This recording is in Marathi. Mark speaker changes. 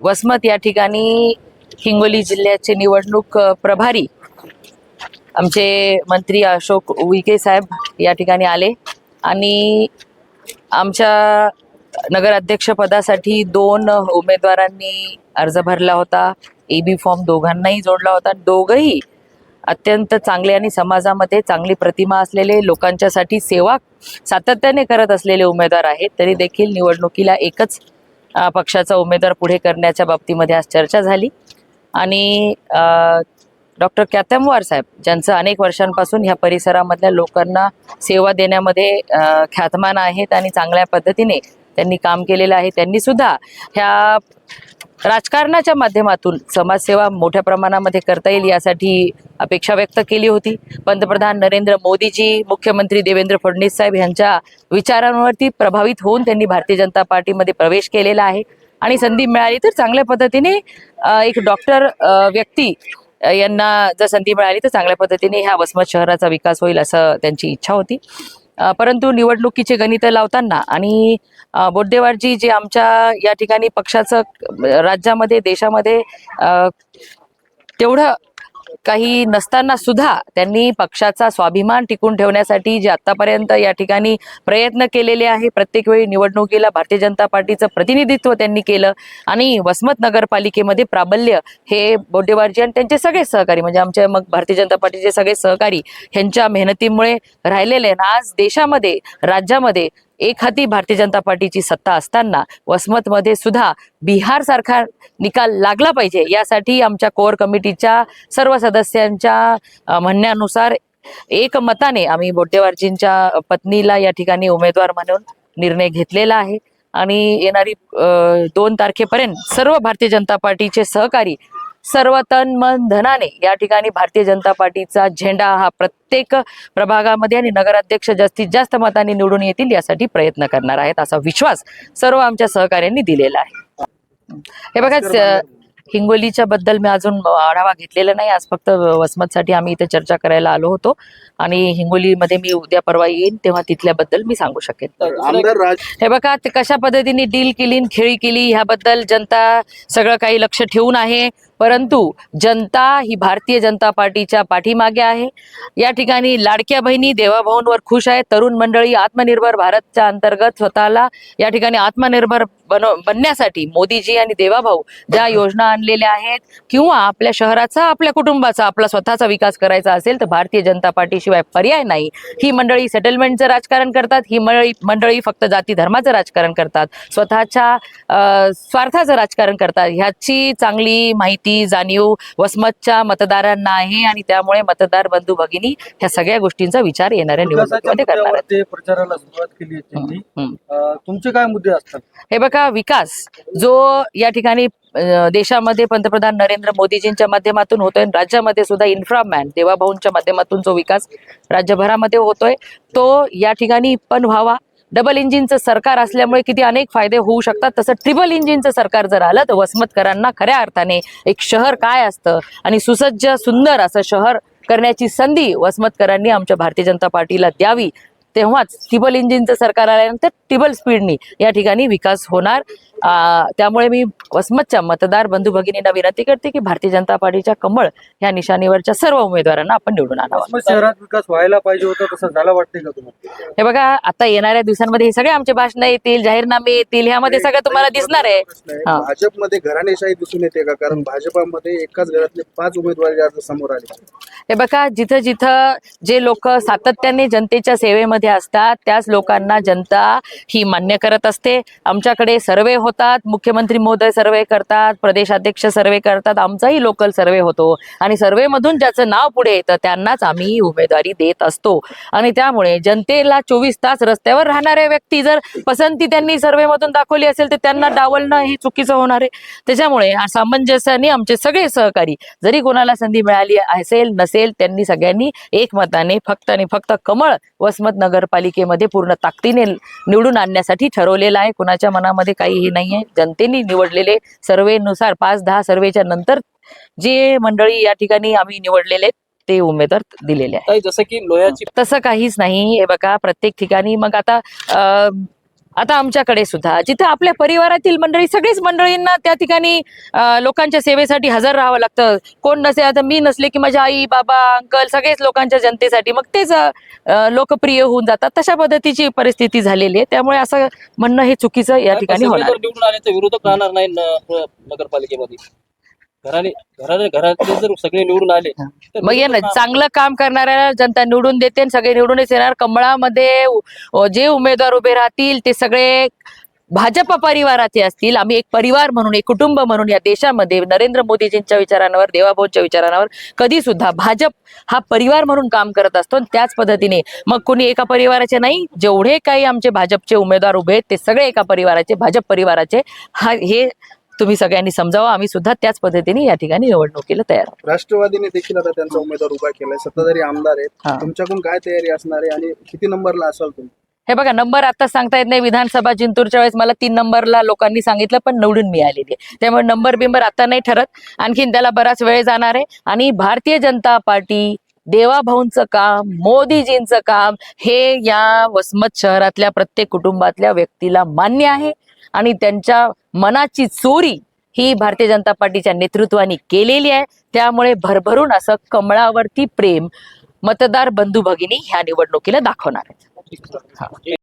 Speaker 1: वसमत या ठिकाणी हिंगोली जिल्ह्याचे निवडणूक प्रभारी आमचे मंत्री अशोक उईके साहेब या ठिकाणी आले आणि आमच्या नगराध्यक्षपदासाठी दोन उमेदवारांनी अर्ज भरला होता. ए बी फॉर्म दोघांनाही जोडला होता. दोघंही अत्यंत चांगले आणि समाजामध्ये चांगली प्रतिमा असलेले लोकांच्यासाठी सेवा सातत्याने करत असलेले उमेदवार आहेत. तरी देखील निवडणुकीला एकच पक्षाचा उमेदवार पुढे करण्याच्या बाबतीमध्ये आज चर्चा झाली. आणि डॉक्टर क्यातमवार साहेब ज्यांचं अनेक वर्षांपासून ह्या परिसरामधल्या लोकांना सेवा देण्यामध्ये ख्यातमान आहेत आणि चांगल्या पद्धतीने त्यांनी काम केलेलं आहे त्यांनी सुद्धा ह्या राजकारणाच्या माध्यमातून समाजसेवा मोठ्या प्रमाणामध्ये करता येईल यासाठी अपेक्षा व्यक्त केली होती. पंतप्रधान नरेंद्र मोदीजी मुख्यमंत्री देवेंद्र फडणवीस साहेब यांच्या विचारांवरती प्रभावित होऊन त्यांनी भारतीय जनता पार्टीमध्ये प्रवेश केलेला आहे. आणि संधी मिळाली तर चांगल्या पद्धतीने एक डॉक्टर व्यक्ती यांना जर संधी मिळाली तर चांगल्या पद्धतीने ह्या वसमत शहराचा विकास होईल असं त्यांची इच्छा होती. परंतु निवडणुकीचे गणित लावताना आणि बोडदेवाडजी जे आमच्या या ठिकाणी पक्षाचं राज्यामध्ये देशामध्ये तेवढं काही नसताना सुद्धा त्यांनी पक्षाचा स्वाभिमान टिकून ठेवण्यासाठी जे आतापर्यंत या ठिकाणी प्रयत्न केलेले आहे प्रत्येक वेळी निवडणुकीला भारतीय जनता पार्टीचं प्रतिनिधित्व त्यांनी केलं आणि वसमत नगरपालिकेमध्ये प्राबल्य हे बोडेवारजी आणि त्यांचे सगळे सहकारी म्हणजे आमचे मग भारतीय जनता पार्टीचे सगळे सहकारी ह्यांच्या मेहनतीमुळे राहिलेले आज देशामध्ये राज्यामध्ये एक हाती भारतीय जनता पार्टीची सत्ता असताना वसमतमध्ये सुद्धा बिहार सारखा निकाल लागला पाहिजे. यासाठी आमच्या कोर कमिटीच्या सर्व सदस्यांच्या म्हणण्यानुसार एकमताने आम्ही बोट्टेवारजींच्या पत्नीला या ठिकाणी उमेदवार म्हणून निर्णय घेतलेला आहे. आणि येणारी दोन तारखेपर्यंत सर्व भारतीय जनता पार्टीचे सहकारी सर्व तन मन धनाने या ठिकाणी भारतीय जनता पार्टीचा झेंडा हा प्रत्येक प्रभागामध्ये आणि नगराध्यक्ष जास्तीत जास्त मतांनी निवडून येतील यासाठी प्रयत्न करणार आहेत असा विश्वास सर्व आमच्या सहकाऱ्यांनी दिलेला आहे. हे बघा हिंगोलीच्या बद्दल मी अजून आढावा घेतलेला नाही. आज फक्त वसमतसाठी आम्ही इथे चर्चा करायला आलो होतो आणि हिंगोलीमध्ये मी उद्या परवा येईन तेव्हा तिथल्याबद्दल मी सांगू शकेन. हे बघा कशा पद्धतीने डील केली खेळी केली ह्याबद्दल जनता सगळं काही लक्ष ठेवून आहे. परंतु जनता ही भारतीय जनता पार्टीच्या पाठीमागे आहे. या ठिकाणी लाडक्या बहिणी देवाभाऊंवर खुश आहे. तरुण मंडळी आत्मनिर्भर भारतच्या अंतर्गत स्वतःला या ठिकाणी आत्मनिर्भर बनव बनण्यासाठी मोदीजी आणि देवाभाऊ ज्या योजना आणलेल्या आहेत किंवा आपल्या शहराचा आपल्या कुटुंबाचा आपला स्वतःचा विकास करायचा असेल तर भारतीय जनता पार्टीशिवाय पर्याय नाही. ही मंडळी सेटलमेंटचं राजकारण करतात. ही मंडळी मंडळी फक्त जाती धर्माचं राजकारण करतात. स्वतःच्या स्वार्थाचं राजकारण करतात. ह्याची चांगली माहिती जाणीव वसमतच्या मतदारांना आहे आणि त्यामुळे मतदार बंधू भगिनी ह्या सगळ्या गोष्टींचा विचार येणाऱ्या निवडणुकीमध्ये करणार
Speaker 2: ते प्रचाराला सुरुवात केली तुमचे काय मुद्दे असतात?
Speaker 1: हे बघा विकास जो या ठिकाणी देशामध्ये पंतप्रधान नरेंद्र मोदीजींच्या माध्यमातून होतोय राज्यामध्ये सुद्धा इन्फ्रामॅन देवाभाऊंच्या माध्यमातून जो विकास राज्यभरामध्ये होतोय तो या ठिकाणी पण व्हावा. डबल इंजिनचं सरकार असल्यामुळे किती अनेक फायदे होऊ शकतात. तसं ट्रिपल इंजिनचं सरकार जर आलं तर वसमतकरांना खऱ्या अर्थाने एक शहर काय असतं आणि सुसज्ज सुंदर असं शहर करण्याची संधी वसमतकरांनी आमच्या भारतीय जनता पार्टीला द्यावी. तेव्हाच टिबल इंजिनचं सरकार आल्यानंतर टिबल स्पीडनी या ठिकाणी विकास होणार. त्यामुळे मी वसमतच्या मतदार बंधू भगिनींना विनंती करते की भारतीय जनता पार्टीच्या कमळ या निशाणीवरच्या सर्व उमेदवारांना आपण निवडून आणावं.
Speaker 2: शहरात विकास व्हायला पाहिजे होता तसं झाला वाटते का तुम्हाला?
Speaker 1: हे बघा आता येणाऱ्या दिवसांमध्ये हे सगळे आमचे भाषण येतील जाहीरनामे येतील ह्यामध्ये सगळं तुम्हाला दिसणार आहे.
Speaker 3: भाजपमध्ये घराणेशाही दिसून येते का? कारण भाजपामध्ये एकाच घरातले पाच उमेदवार समोर आले.
Speaker 1: हे बघा जिथं जिथं जे लोक सातत्याने जनतेच्या सेवेमध्ये असतात. त्याच लोकांना जनता ही मान्य करत असते. आमच्याकडे सर्वे होतात. मुख्यमंत्री महोदय सर्वे करतात. प्रदेशाध्यक्ष सर्वे करतात. आमचाही लोकल सर्वे होतो. आणि सर्वेमधून ज्याचं नाव पुढे येतं त्यांनाच आम्ही उमेदवारी देत असतो. आणि त्यामुळे जनतेला चोवीस तास रस्त्यावर राहणाऱ्या व्यक्ती जर पसंती त्यांनी सर्वेमधून दाखवली असेल तर त्यांना डावलणं हे चुकीचं होणार आहे. त्याच्यामुळे सामंजस्याने आमचे सगळे सहकारी जरी कोणाला संधी मिळाली असेल नसेल त्यांनी सगळ्यांनी एकमताने फक्त आणि फक्त कमळ वसमत नगरपालिकेमध्ये पूर्ण ताकदीने निवडून आणण्यासाठी ठरवलेलं आहे. कुणाच्या मनामध्ये काहीही नाही आहे जनतेने निवडलेले सर्वेनुसार पाच दहा सर्वेच्या नंतर जे मंडळी या ठिकाणी आम्ही निवडलेले ते उमेदवार दिलेले आहेत.
Speaker 4: ताई जसं की लोह्याची
Speaker 1: तसं काहीच नाही. हे बघा प्रत्येक ठिकाणी मग आता अं, आता आमच्याकडे सुद्धा. जिथे आपल्या परिवारातील मंडळी सगळीच मंडळींना त्या ठिकाणी लोकांच्या सेवेसाठी हजर राहावं लागतं. कोण नसे आता मी नसले की माझ्या आई बाबा अंकल सगळेच लोकांच्या जनतेसाठी मग तेच लोकप्रिय होऊन जातात. तशा पद्धतीची परिस्थिती झालेली आहे. त्यामुळे असं म्हणणं हे चुकीचं या ठिकाणी होणार
Speaker 4: विरोधक राहणार नाही नगरपालिकेमध्ये? घराने घराने घरातले जर सगळे निवडून आले तर
Speaker 1: मग चांगलं काम करणाऱ्या जनता निवडून देते आणि सगळे निवडूनच येणार. कमळामध्ये जे उमेदवार उभे राहतील ते सगळे भाजप परिवाराचे असतील. आम्ही एक परिवार म्हणून एक कुटुंब म्हणून या देशामध्ये नरेंद्र मोदीजींच्या विचारांवर देवाभाऊंच्या विचारांवर कधी सुद्धा भाजप हा परिवार म्हणून काम करत असतो आणि त्याच पद्धतीने मग कोणी एका परिवाराचे नाही जेवढे काही आमचे भाजपचे उमेदवार उभे आहेत ते सगळे एका परिवाराचे भाजप परिवाराचे. हा हे तुम्ही सगळ्यांनी समजावं. आम्ही सुद्धा त्याच पद्धतीने या ठिकाणी निवडणुकीला तयार.
Speaker 3: राष्ट्रवादीने देखील आता त्यांचा उमेदवार उभा केलाय. सत्ताधारी आमदार. आहेत. तुमच्याकडून काय तयारी असणार आहे आणि किती नंबरला असाल तुम्ही?
Speaker 1: हे बघा नंबर आता सांगता येत नाही. विधानसभा जिंतूरच्या वेळेस मला तीन नंबरला लोकांनी सांगितलं पण निवडून मिळालेली आहे. त्यामुळे नंबर बिंबर आता नाही ठरत. आणखीन त्याला बराच वेळ जाणार आहे. आणि भारतीय जनता पार्टी देवाभाऊंचं काम मोदीजींचं काम हे या वसमत शहरातल्या प्रत्येक कुटुंबातल्या व्यक्तीला मान्य आहे. आणि त्यांच्या मनाची चोरी ही भारतीय जनता पार्टीच्या नेतृत्वाने केलेली आहे. त्यामुळे भरभरून असं कमळावरती प्रेम मतदार बंधू भगिनी ह्या निवडणुकीला दाखवणार आहेत.